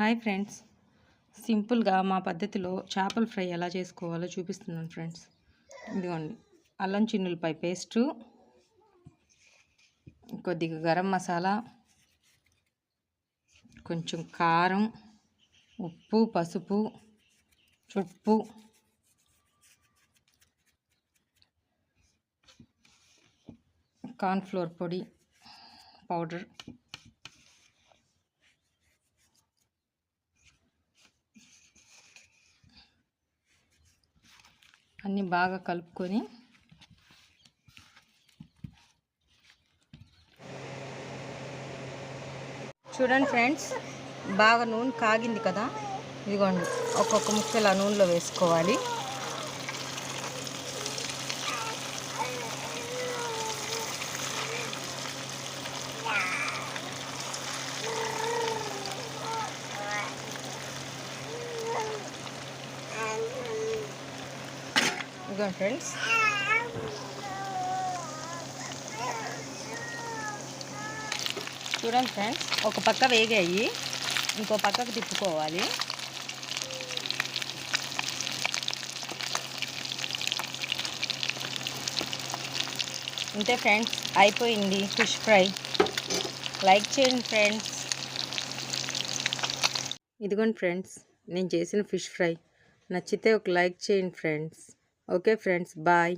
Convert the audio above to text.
Hi friends. సింపుల్గా మా పద్ధతిలో చేపల ఫ్రై ఎలా చేసుకోవాలో చూపిస్తున్నాను ఫ్రెండ్స్. ఇదిగోండి. అల్లం చిన్నులపై పేస్టు కొద్దిగా గరం మసాలా కొంచెం కారం ఉప్పు పసుపు ఉప్పు కార్న్ఫ్లోర్ పొడి పౌడర్ అన్నీ బాగా కలుపుకొని చూడండి ఫ్రెండ్స్ బాగా నూనె కాగింది కదా? ఇదిగోండి ఒక్కొక్క ముక్కలు ఆ నూనెలో వేసుకోవాలి. ఇదిగోండి ఫ్రెండ్స్. చూడండి ఫ్రెండ్స్ ఒక పక్క వేగాయి ఇంకో పక్కకు తిప్పుకోవాలి. అంతే ఫ్రెండ్స్ అయిపోయింది ఫిష్ ఫ్రై. లైక్ చేయండి ఫ్రెండ్స్. ఇదిగోండి ఫ్రెండ్స్ నేను చేసిన ఫిష్ ఫ్రై. నచ్చితే ఒక లైక్ చేయండి ఫ్రెండ్స్. Okay friends bye